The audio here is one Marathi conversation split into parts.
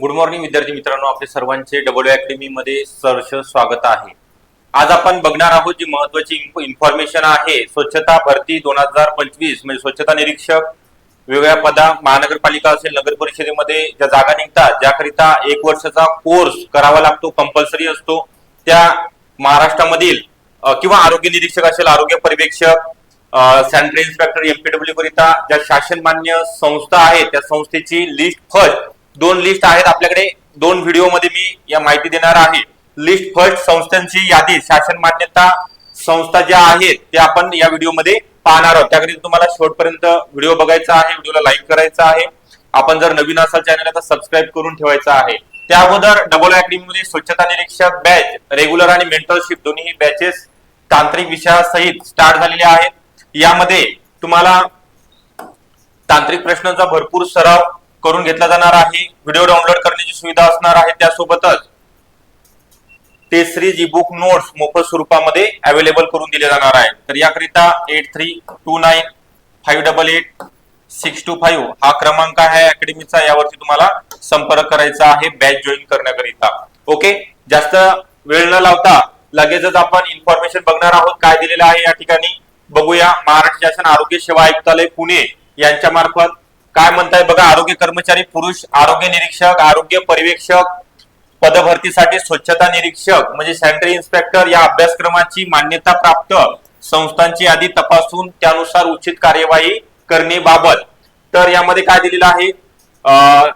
गुड मॉर्निंग विद्यार्थी मित्रांनो. आपले सर्वांचे डब्ल्यू अकॅडमी मध्ये सहर्ष स्वागत आहे. आज आपण बघणार आहोत जी महत्वाची इन्फॉर्मेशन आहे स्वच्छता भरती दोन हजार पंचवीस म्हणजे स्वच्छता निरीक्षक वेगवेगळ्या पदा महानगरपालिका असेल नगर परिषदेमध्ये ज्या जागा निघतात ज्याकरिता एक वर्षाचा कोर्स करावा लागतो कंपल्सरी असतो त्या महाराष्ट्रामधील किंवा आरोग्य निरीक्षक असेल आरोग्य पर्यवेक्षक सॅनिटरी इन्स्पेक्टर एमपीडब्ल्यू करिता ज्या शासन मान्य संस्था आहेत त्या संस्थेची लिस्ट फर्स्ट दोन लिस्ट आहेत. आपल्याकडे दोन व्हिडिओमध्ये मी या माहिती देणार आहे. लिस्ट फर्स्ट संस्थांची यादी शासन मान्यता संस्था ज्या आहेत त्या आपण या व्हिडिओमध्ये पाहणार आहोत. त्याकरिता तुम्हाला शेवटपर्यंत व्हिडिओ बघायचा आहे व्हिडिओला लाईक करायचा आहे. आपण जर नवीन असाल चॅनल तर सबस्क्राईब करून ठेवायचा आहे. त्या अगोदर डबल अकॅडमीमध्ये स्वच्छता निरीक्षक बॅच रेग्युलर आणि मेंटरशिप दोन्ही बॅचेस तांत्रिक विषयासहित स्टार्ट झालेले आहेत. यामध्ये तुम्हाला तांत्रिक प्रश्नांचा भरपूर सराव करून घेतला जाणार आहे. व्हिडिओ डाउनलोड करण्याची सुविधा असणार आहे त्यासोबतच ते सिरीज ई बुक नोट्स मोफत स्वरूपामध्ये अवेलेबल करून दिले जाणार आहे. तर याकरिता eight three two nine five double eight six two five हा क्रमांक आहे अकॅडमीचा यावरती तुम्हाला संपर्क करायचा आहे बॅच जॉईन करण्याकरिता. ओके जास्त वेळ न लावता लगेचच आपण इन्फॉर्मेशन बघणार आहोत काय दिलेलं आहे या ठिकाणी. बघूया महाराष्ट्र शासन आरोग्य सेवा आयुक्तालय पुणे यांच्या मार्फत काय म्हणताय? बघा आरोग्य कर्मचारी पुरुष आरोग्य निरीक्षक आरोग्य पर्यवेक्षक पदभरतीसाठी स्वच्छता निरीक्षक म्हणजे सॅनिटरी इन्स्पेक्टर या अभ्यासक्रमाची मान्यता प्राप्त संस्थांची यादी तपासून त्यानुसार उचित कार्यवाही करण्याबाबत. तर यामध्ये काय दिलेलं आहे?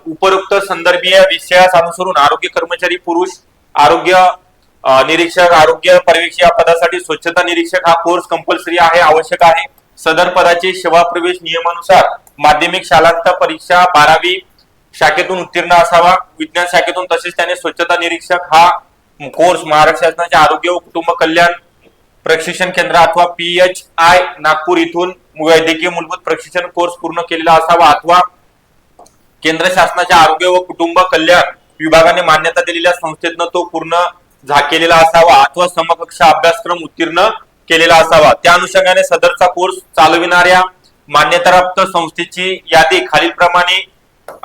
उपरोक्त संदर्भीय विषयास अनुसरून आरोग्य कर्मचारी पुरुष आरोग्य निरीक्षक आरोग्य पर्यवेक्षक या पदासाठी स्वच्छता निरीक्षक हा कोर्स कंपल्सरी आहे आवश्यक आहे. सदर पदाचे सेवा प्रवेश नियमानुसार माध्यमिक शालांत परीक्षा बारावी शाखेतून उत्तीर्ण असावा. विज्ञान शाखेतून तसेच त्याने स्वच्छता निरीक्षक हा कोर्स महाराष्ट्र शासनाच्या आरोग्य व कुटुंब कल्याण प्रशिक्षण केंद्र अथवा पी एच आय नागपूर इथून वैद्यकीय मूलभूत प्रशिक्षण कोर्स पूर्ण केलेला असावा अथवा केंद्र शासनाच्या आरोग्य व कुटुंब कल्याण विभागाने मान्यता दिलेल्या संस्थेतनं तो पूर्ण झा केलेला असावा अथवा समकक्ष अभ्यासक्रम उत्तीर्ण केलेला असावा. त्या अनुषंगाने सदरचा कोर्स चालविणाऱ्या मान्यताप्राप्त संस्थेची यादी खालीलप्रमाणे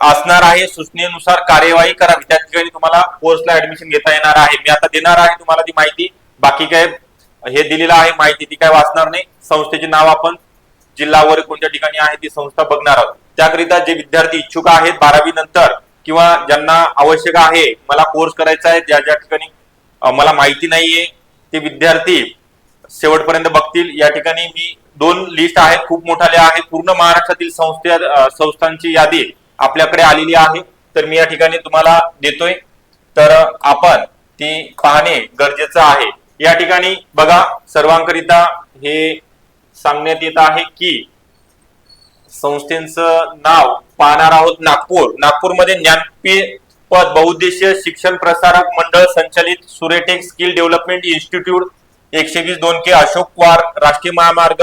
असणार आहे. सूचनेनुसार कार्यवाही करावी त्या ठिकाणी तुम्हाला कोर्सला ऍडमिशन घेता येणार आहे. मी आता देणार आहे तुम्हाला ती माहिती. बाकी काय हे दिलेलं आहे माहिती ती काय वाचणार नाही. संस्थेचे नाव आपण जिल्हा वर कोणत्या ठिकाणी आहे ती संस्था बघणार आहोत. त्याकरिता जे विद्यार्थी इच्छुक आहेत बारावी नंतर किंवा ज्यांना आवश्यक आहे मला कोर्स करायचा आहे ज्या ज्या ठिकाणी मला माहिती नाहीये ते विद्यार्थी शेवटपर्यंत बघतील. या ठिकाणी मी दोन लिस्ट आहेत खूप मोठाल्या आहेत. पूर्ण महाराष्ट्रातील संस्थे संस्थांची यादी आपल्याकडे आलेली आहे. तर मी या ठिकाणी तुम्हाला देतोय. तर आपण ती पाहणे गरजेचं आहे. या ठिकाणी बघा सर्वांकरिता हे सांगण्यात येत आहे की संस्थेचं नाव पाहणार आहोत नागपूर. नागपूरमध्ये ज्ञानपीठ पद बहुउद्देशीय शिक्षण प्रसारक मंडळ संचालित सुरेटेक स्किल डेव्हलपमेंट इन्स्टिट्यूट एकशे वीस दोन के अशोक पवार राष्ट्रीय महामार्ग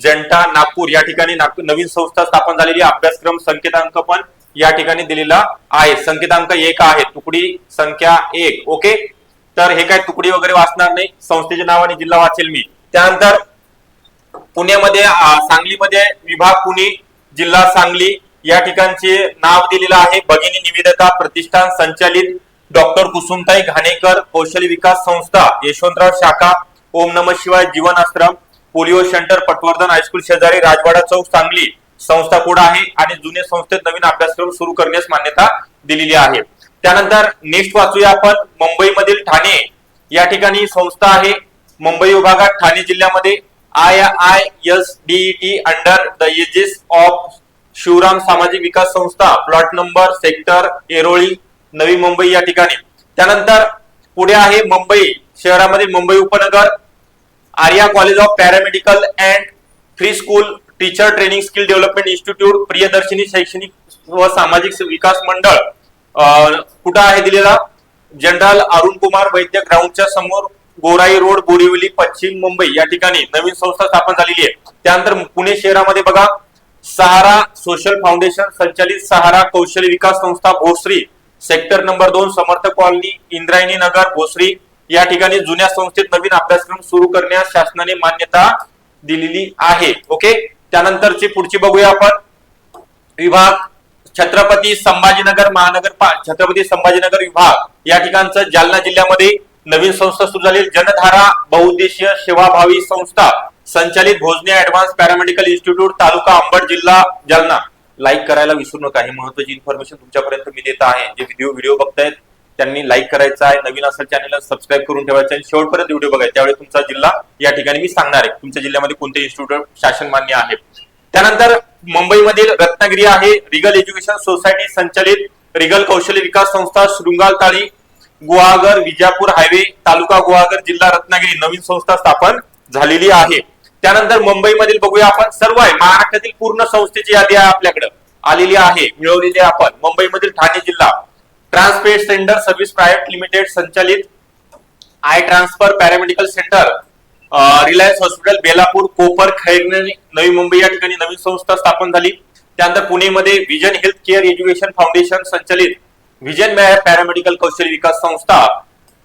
जंटा नागपूर या ठिकाणी नवीन संस्था स्थापन झालेली अभ्यासक्रम संकेतांक पण या ठिकाणी दिलेला आहे. संकेतांक एक आहे तुकडी संख्या एक. ओके? तर हे काय तुकडी वगैरे वाचणार नाही? संस्थेचे नाव आणि जिल्हा वाचेल मी. त्यानंतर पुण्यामध्ये सांगलीमध्ये विभाग पुणे जिल्हा सांगली या ठिकाणचे नाव दिलेलं आहे. भगिनी निवेदिता प्रतिष्ठान संचालित डॉक्टर कुसुमताई घाणेकर कौशल्य विकास संस्था यशवंतराव शाखा Om Namah Shivay Jeevan Ashram polio centre Patwardhan high school शेजारी राजवाडा चौक सांगली. संस्था कोड आहे आणि जुने संस्थेत नवीन अभ्यासक्रम सुरू करण्यास मान्यता दिलेली आहे. त्यानंतर नेक्स्ट वाचूया आपण. मुंबईमधील ठाणे या ठिकाणी संस्था आहे. मुंबई विभागात ठाणे जिल्ह्यामध्ये I I S D under the aegis of Shivram सामाजिक विकास संस्था. प्लॉट नंबर सेक्टर एरोळी नवी मुंबई या ठिकाणी. त्यानंतर पुढे आहे मुंबई. शहरामध्ये मुंबई उपनगर Arya college of paramedical and free school teacher training skill development institute Priyadarshini शैक्षणिक व सामाजिक विकास मंडळ. कुठं आहे दिलेला? जनरल अरुण कुमार वैद्य ग्राउंडच्या समोर गोराई रोड बोरिवली पश्चिम मुंबई या ठिकाणी नवीन संस्था स्थापन झालेली आहे. त्यानंतर पुणे शहरामध्ये बघा सहारा सोशल फाउंडेशन संचालित सहारा कौशल्य विकास संस्था भोसरी. सेक्टर नंबर दोन समर्थ कॉलनी इंद्रायणी नगर भोसरी. या ठिकाणी जुन्या संस्थेत नवीन अभ्यासक्रम सुरू करण्यास शासनाने मान्यता दिलेली आहे. ओके त्यानंतरची पुढची बघूया आपण. विभाग छत्रपती संभाजीनगर महानगर छत्रपती संभाजीनगर विभाग. या ठिकाणचं जालना जिल्ह्यामध्ये नवीन संस्था सुरू झाली. जनधारा बहुउद्देशीय सेवाभावी संस्था. संचालित भोजने ऍडव्हान्स पॅरामेडिकल इन्स्टिट्यूट तालुका अंबड जिल्हा जालना. लाईक करायला विसरू नका. ही महत्वाची इन्फॉर्मेशन तुमच्यापर्यंत मी देत आहे. जे व्हिडिओ व्हिडिओ बघतायत त्यांनी लाईक करायचं आहे नवीन असेल चॅनलला सबस्क्राईब करून ठेवायचं आणि शेवटपर्यंत व्हिडिओ बघायचा त्यावेळी तुमचा जिल्हा या ठिकाणी मी सांगणार आहे. तुमच्या जिल्ह्यामध्ये कोणते इन्स्टिट्यूट शासन मान्य आहे? त्यानंतर मुंबईमधील रत्नागिरी आहे. रिगल एज्युकेशन सोसायटी संचालित रिगल कौशल्य विकास संस्था शृंगाल ताळी गुहागर विजापूर हायवे तालुका गुहागर जिल्हा रत्नागिरी नवीन संस्था स्थापन झालेली आहे. त्यानंतर मुंबईमधील बघूया आपण. सर्व आहे. महाराष्ट्रातील पूर्ण संस्थेची यादी आहे आपल्याकडे. आलेली आहे. मिळवलेली आहे आपण. मुंबईमधील ठाणे जिल्हा. ट्रान्सपेट सेंटर सर्व्हिस प्रायव्हेट लिमिटेड संचालित I transfer paramedical centre Reliance hospital Belapur Kopar Khairane Navi Mumbai या ठिकाणी नवीन संस्था स्थापन झाली. त्यानंतर पुणेमध्ये vision health care education foundation संचलित विजन पॅरामेडिकल कौशल्य विकास संस्था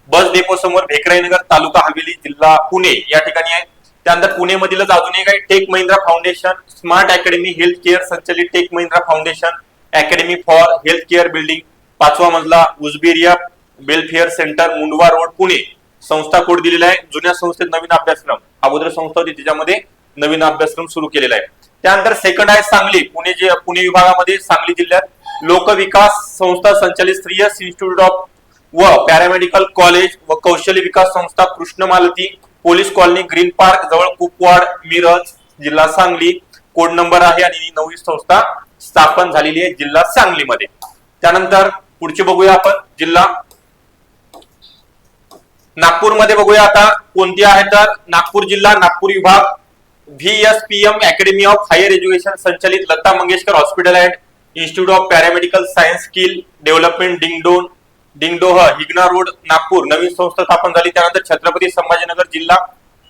बस डेपो समोर भेकराईनगर तालुका हवेली जिल्हा पुणे या ठिकाणी आहे. त्यानंतर पुणेमधीलच अजून एक आहे tech Mahindra foundation smart academy health care संचलित tech Mahindra foundation academy for health care building पाचवा मजला उजबेरिया welfare centre Mundhwa road Pune. संस्था कोड दिलेला आहे. जुन्या संस्थेत नवीन अभ्यासक्रम. अगोदर संस्था होती त्याच्यामध्ये नवीन अभ्यासक्रम सुरू केलेला आहे. त्यानंतर सेकंड आहे सांगली. पुणे जे पुणे विभागामध्ये सांगली जिल्ह्यात लोकविकास संस्था संचालित श्रीयस इन्स्टिट्यूट ऑफ व पॅरामेडिकल कॉलेज व कौशल्य विकास संस्था Krishna Malati police colony green park जवळ कुपवाड मिरज जिल्हा सांगली. कोड नंबर आहे आणि नवी संस्था स्थापन झालेली आहे जिल्हा सांगलीमध्ये. त्यानंतर पुढचे बघूया आपण जिल्हा. नागपूरमध्ये बघूया आता कोणती आहे तर नागपूर जिल्हा नागपूर विभाग V S P M academy of higher education संचालित Lata Mangeshkar hospital and institute of paramedical science skill development डिंगडोन Dingdoh Hingna road Nagpur. नवीन संस्था स्थापन झाली. त्यानंतर छत्रपती संभाजीनगर जिल्हा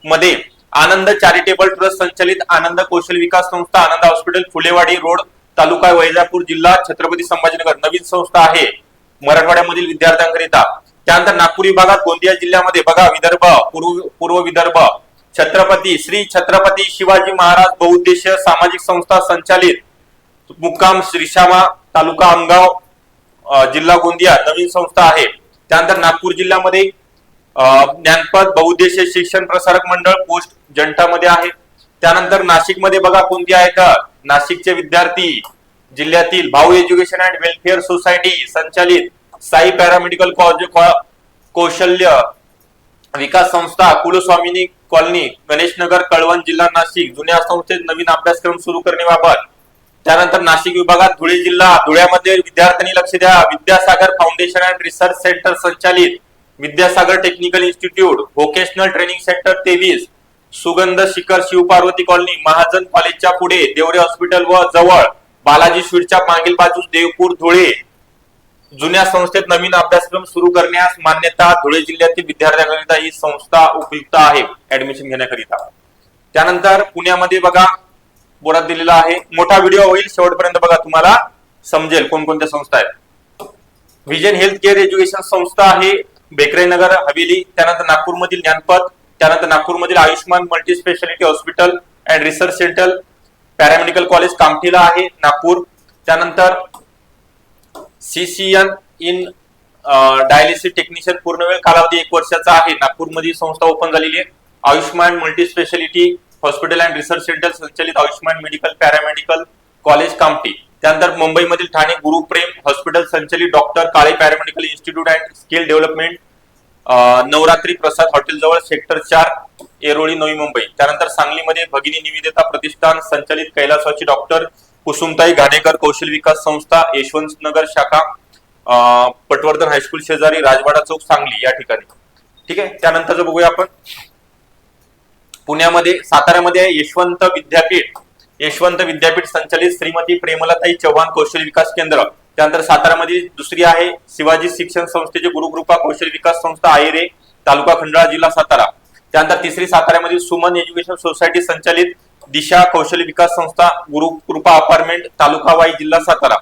मध्ये आनंद चॅरिटेबल ट्रस्ट संचालित आनंद कौशल विकास संस्था आनंद हॉस्पिटल फुलेवाडी रोड तालुका वैजापूर जिल्हा छत्रपती संभाजीनगर नवीन संस्था आहे. मराठवाड्यामधील विद्यार्थ्यांकरिता त्यानंतर नागपूर विभागात गोंदिया जिल्ह्यामध्ये बघा विदर्भ पूर्व पूर्व विदर्भ. छत्रपती श्री छत्रपती शिवाजी महाराज बहुउद्देशीय सामाजिक संस्था संचालित मुक्काम श्रीशामा तालुका आमगाव जिल्हा गोंदिया नवीन संस्था आहे. त्यानंतर नागपूर जिल्ह्यामध्ये ज्ञानपद बहुउद्देशीय शिक्षण प्रसारक मंडळ पोस्ट जंटामध्ये आहे. त्यानंतर नाशिकमध्ये बघा कोणती आहे तर नाशिकचे विद्यार्थी जिल्ह्यातील भाऊ एज्युकेशन अँड वेलफेअर सोसायटी संचालित साई पॅरामेडिकल कॉलेज कौशल्य विकास संस्था कुलस्वामिनी कॉलनी गणेशनगर कळवण जिल्हा नाशिक जुन्या संस्थेत नवीन अभ्यासक्रम सुरू करण्याबाबत. त्यानंतर नाशिक विभागात धुळे जिल्हा धुळ्यामध्ये विद्यार्थ्यांनी लक्ष द्या. Vidyasagar foundation and research centre संचालित Vidyasagar technical institute vocational training centre तेवीस. सुगंध शिखर शिवपार्वती कॉलनी महाजन कॉलेजच्या पुढे देवरे हॉस्पिटल व जवळ बालाजी स्वीटच्या मागील बाजूस देवपूर धुळे. जुन्या संस्थेत नवीन अभ्यासक्रम सुरू करण्यास मान्यता धुळे जिल्ह्यातील विद्यार्थ्यांकरिता ही संस्था उपयुक्त आहे ऍडमिशन घेण्याकरिता. त्यानंतर पुण्यामध्ये बघा बोरात दिलेला आहे मोठा व्हिडिओ होईल शेवटपर्यंत बघा तुम्हाला समजेल कोणकोणत्या संस्था आहेत. विजन हेल्थ केअर एज्युकेशन संस्था आहे बेकरे नगर हवेली त्यानंतर नागपूरमधील ज्ञानपथ त्यानंतर नागपूरमधील Ayushman multi speciality hospital and research centre paramedical college कामठीला आहे नागपूर. त्यानंतर सीसीएन इन डायलिसिस टेक्निशियन पूर्ण वेळ कालावधी एक वर्षाचा आहे. नागपूरमध्ये संस्था ओपन झालेली आहे. Ayushman multi speciality hospital and research centre संचालित Ayushman medical paramedical college Kamthi. त्यानंतर मुंबईमधील ठाणे गुरुप्रेम हॉस्पिटल संचालित doctor Kale paramedical institute and skill development Navratri Prasad hotel जवळ सेक्टर चार येरोळी नवी मुंबई. त्यानंतर सांगलीमध्ये भगिनी निवेदिता प्रतिष्ठान संचालित कैलासवाची डॉक्टर कुसुमताई घाणेकर कौशल विकास संस्था यशवंत नगर शाखा पटवर्धन हायस्कूल शेजारी राजवाडा चौक सांगली या ठिकाणी. ठीक आहे? त्यानंतर बघूया आपण पुण्यामध्ये साताऱ्यामध्ये आहे यशवंत विद्यापीठ. यशवंत विद्यापीठ संचालित श्रीमती प्रेमलताई चव्हाण कौशल्य विकास केंद्र. त्यानंतर सातारामध्ये दुसरी आहे शिवाजी शिक्षण संस्थेचे गुरुकृपा कौशल्य विकास संस्था आयरे तालुका खंडाळा जिल्हा सातारा. त्यानंतर तिसरी साताऱ्यामध्ये सुमन एज्युकेशन सोसायटी संचालित दिशा कौशल्य विकास संस्था गुरुकृपा अपार्टमेंट तालुका वाई जिल्हा सातारा.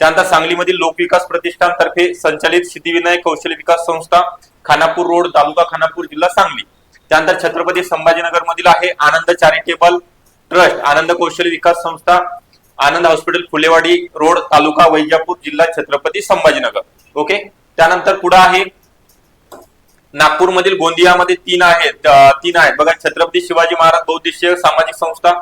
त्यानंतर सांगलीमधील लोकविकास प्रतिष्ठान तर्फे संचालित सिद्धिविनायक कौशल्य विकास संस्था खानापूर रोड तालुका खानापूर जिल्हा सांगली. त्यानंतर छत्रपती संभाजीनगर मधील आहे आनंद चॅरिटेबल ट्रस्ट आनंद कौशल्य विकास संस्था आनंद हॉस्पिटल फुलेवाडी रोड तालुका वैजापूर जिल्हा छत्रपती संभाजीनगर. ओके त्यानंतर पुढे आहे नागपूरमधील गोंदियामध्ये तीन आहेत तीन आहेत. बघा छत्रपती शिवाजी महाराज बहुद्देशीय सामाजिक संस्था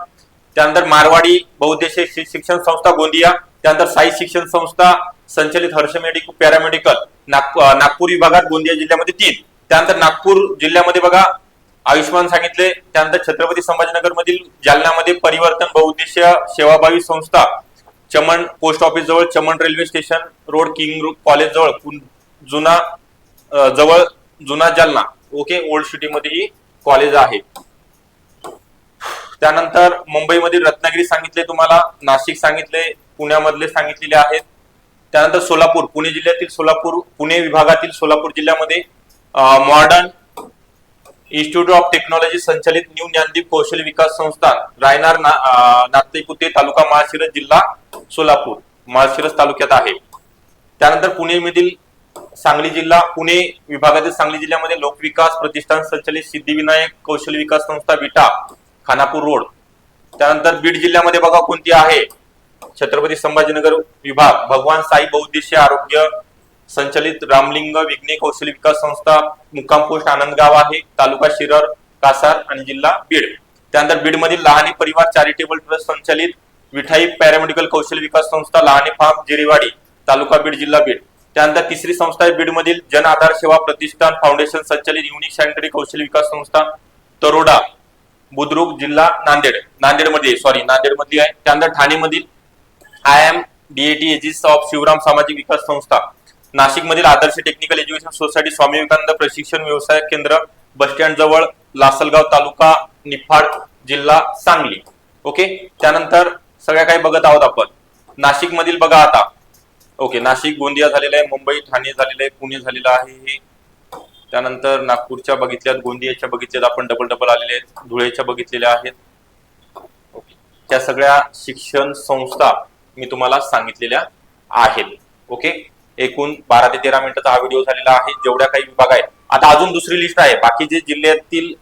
त्यानंतर मारवाडी बहुद्देशीय शिक्षण संस्था गोंदिया त्यानंतर साई शिक्षण संस्था संचलित हर्ष मेडिकल पॅरामेडिकल नाग- नागपूर विभागात गोंदिया जिल्ह्यामध्ये तीन. त्यानंतर नागपूर जिल्ह्यामध्ये बघा आयुष्मान सांगितले त्यानंतर छत्रपती संभाजीनगर मधील जालन्यामध्ये परिवर्तन बहुउद्देशीय सेवाभावी संस्था चमन पोस्ट ऑफिस जवळ Chaman railway station road king college जवळ जुना जवळ जुना जालना. ओके ओल्ड सिटी मध्ये ही कॉलेज आहे. त्यानंतर मुंबईमधील रत्नागिरी सांगितले तुम्हाला नाशिक सांगितले पुण्यामधले सांगितलेले आहेत. त्यानंतर सोलापूर पुणे जिल्ह्यातील सोलापूर पुणे विभागातील सोलापूर जिल्ह्यामध्ये मॉडर्न इन्स्टिट्यूट ऑफ टेक्नॉलॉजी संचालित न्यू ज्ञानदीप कौशल्य विकास संस्थान रायनार ना, नातेपुते तालुका माळशिरस जिल्हा सोलापूर माळशिरस तालुक्यात आहे. त्यानंतर पुणेमधील सांगली जिल्हा पुणे विभागातील सांगली जिल्ह्यामध्ये लोकविकास प्रतिष्ठान संचालित सिद्धिविनायक कौशल्य विकास संस्था विटा खानापूर रोड. त्यानंतर बीड जिल्ह्यामध्ये बघा कोणती आहे? छत्रपती संभाजीनगर विभाग भगवान साई बहुद्देशीय आरोग्य संचलित रामलिंग विघ्ने कौशल विकास संस्था मुक्काम पोस्ट आनंदगाव आहे, तालुका शिरर, कासार आणि जिल्हा बीड. त्यानंतर बीड मधील लहाने परिवार चॅरिटेबल ट्रस्ट संचलित विठाई पॅरामेडिकल कौशल विकास संस्था लहाने फार्म जिरेवाडी, तालुका बीड, जिल्हा बीड. त्यानंतर तिसरी संस्था आहे बीड मधील जन आधार सेवा प्रतिष्ठान फाउंडेशन संचलित युनिक सॅनिटरी कौशल्य विकास संस्था तरोडा, बुद्रुक, जिल्हा नांदेड. नांदेड मध्ये सॉरी नांदेड मधली आहे. त्यानंतर ठाणे मधील I M DAT aegis of Shivram सामाजिक विकास संस्था नाशिक मधील Adarsh technical education society Swami Vivekananda प्रशिक्षण व्यवसाय केंद्र बस स्टँड जवळ लासलगाव तालुका निफाड जिल्हा सांगली. ओके त्यानंतर सगळ्या काही बघत आहोत आपण. नाशिक मधील बघा आता. ओके नाशिक गोंदिया झालेलं आहे मुंबई ठाणे झालेलं आहे पुणे झालेलं आहे. हे त्यानंतर नागपूरच्या बघितल्यात गोंदियाच्या बघितल्यात आपण डबल डबल आलेले आहेत धुळेच्या बघितलेल्या आहेत. ओके त्या सगळ्या शिक्षण संस्था मी तुम्हाला सांगितलेल्या आहेत. ओके एकूण बारा ते तेरा मिनिटाचा हा व्हिडिओ झालेला आहे. जेवढ्या काही विभाग आहेत. आता अजून दुसरी लिस्ट आहे. बाकी जे जिल्ह्यातील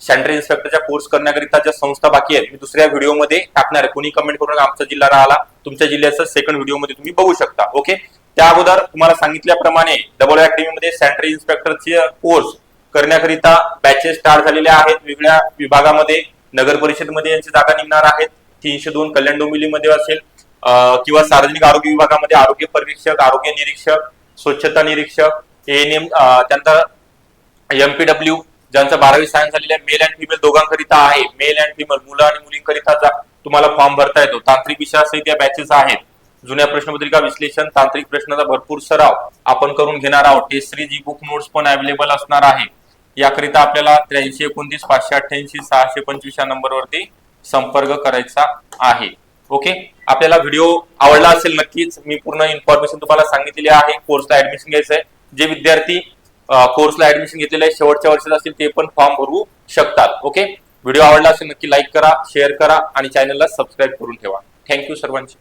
सेंट्रल इन्स्पेक्टरच्या कोर्स करण्याकरिता ज्या संस्था बाकी आहेत मी दुसऱ्या व्हिडिओमध्ये टाकणार आहे. कोणी कमेंट करून आमचा जिल्हा राहिला तुमच्या जिल्ह्याचं सेकंड व्हिडिओमध्ये तुम्ही बघू शकता. ओके त्या अगोदर तुम्हाला सांगितल्याप्रमाणे डबल अकॅडमीमध्ये सेंट्रल इन्स्पेक्टरचे कोर्स करण्याकरिता बॅचेस स्टार्ट झालेले आहेत. वेगळ्या विभागामध्ये नगर परिषदमध्ये यांची जागा निघणार आहेत. तीनशे दोन कल्याण डोंबिवलीमध्ये असेल किंवा सार्वजनिक आरोग्य विभागामध्ये आरोग्य परीक्षक आरोग्य निरीक्षक स्वच्छता निरीक्षक एएनएम त्यानंतर एमपीडब्ल्यू ज्यांचं बारावी सायन्स झालेलं आहे मेल अँड फिमेल दोघांकरिता आहे. मेल अँड फिमेल मुलं आणि मुलींकरिता तुम्हाला फॉर्म भरता येतो. तांत्रिक विषयासहित या बॅचेस आहेत. जुन्या प्रश्नपत्रिका विश्लेषण तांत्रिक प्रश्नाचा भरपूर सराव आपण करून घेणार आहोत. Test series E book notes पण अवेलेबल असणार आहे. याकरिता आपल्याला त्र्याऐंशी एकोणतीस पाचशे अठ्ठ्याऐंशी सहाशे पंचवीस या नंबरवरती संपर्क करायचा आहे. ओके आपल्याला व्हिडिओ आवडला असेल नक्कीच. मी पूर्ण इन्फॉर्मेशन तुम्हाला सांगितलेली आहे. कोर्सला ऍडमिशन घ्यायचं आहे. जे विद्यार्थी कोर्सला ऍडमिशन घेतलेले आहे शेवटच्या वर्षात असतील ते पण फॉर्म भरू शकतात. ओके व्हिडिओ आवडला असेल नक्की लाईक करा शेअर करा आणि चॅनलला सबस्क्राईब करून ठेवा. थँक्यू सर्वांची.